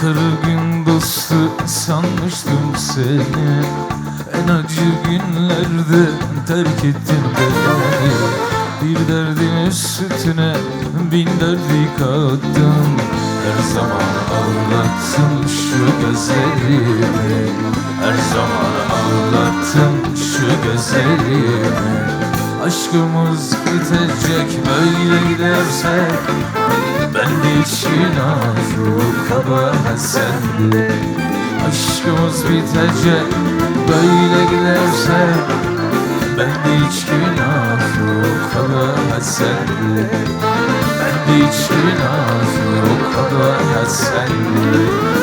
Gün dostu sanmıştım seni. En acı günlerde terk ettin beni Bir derdin üstüne bin derdi kattım. Her zaman ağlattın şu gözlerimi. Her zaman ağlattın şu gözlerimi Aşkımız bitecek böyle giderse Ben günah yok kabahat sende Aşkımız bitecek böyle giderse Ben hiç günah yok kabahat sende Ben hiç günah yok kabahat sende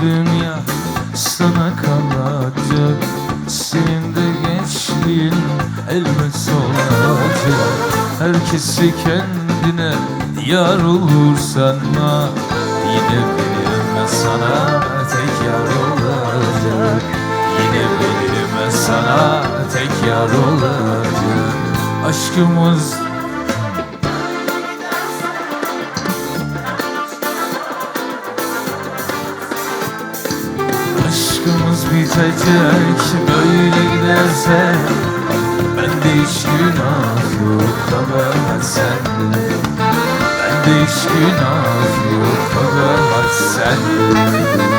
dünya sana kalacak. Senin de gençliğin elbet olacak Herkesi kendine yar olur sanma Yine benim sana tek yar olacak. Yine benim sana tek yar olacak. Aşkımız Aşkımız bitecek böyle giderse Ben de hiç günah yok kabahat sende Ben de hiç günah yok kabahat sende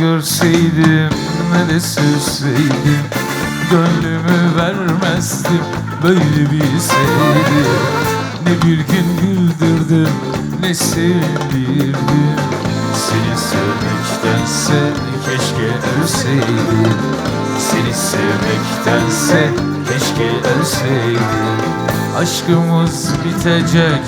görseydim ne de sevseydim Gönlümü vermezdim böyle bir Ne bir gün güldürdüm ne sevindirdim Seni sevmektense keşke ölseydim. Seni sevmektense keşke ölseydim. Aşkımız bitecek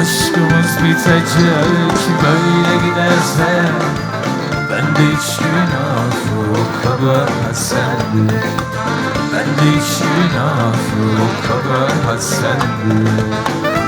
Aşkımız bitecek böyle giderse Ben de hiç günah yok kabahat sende. Ben de hiç günah yok kabahat sende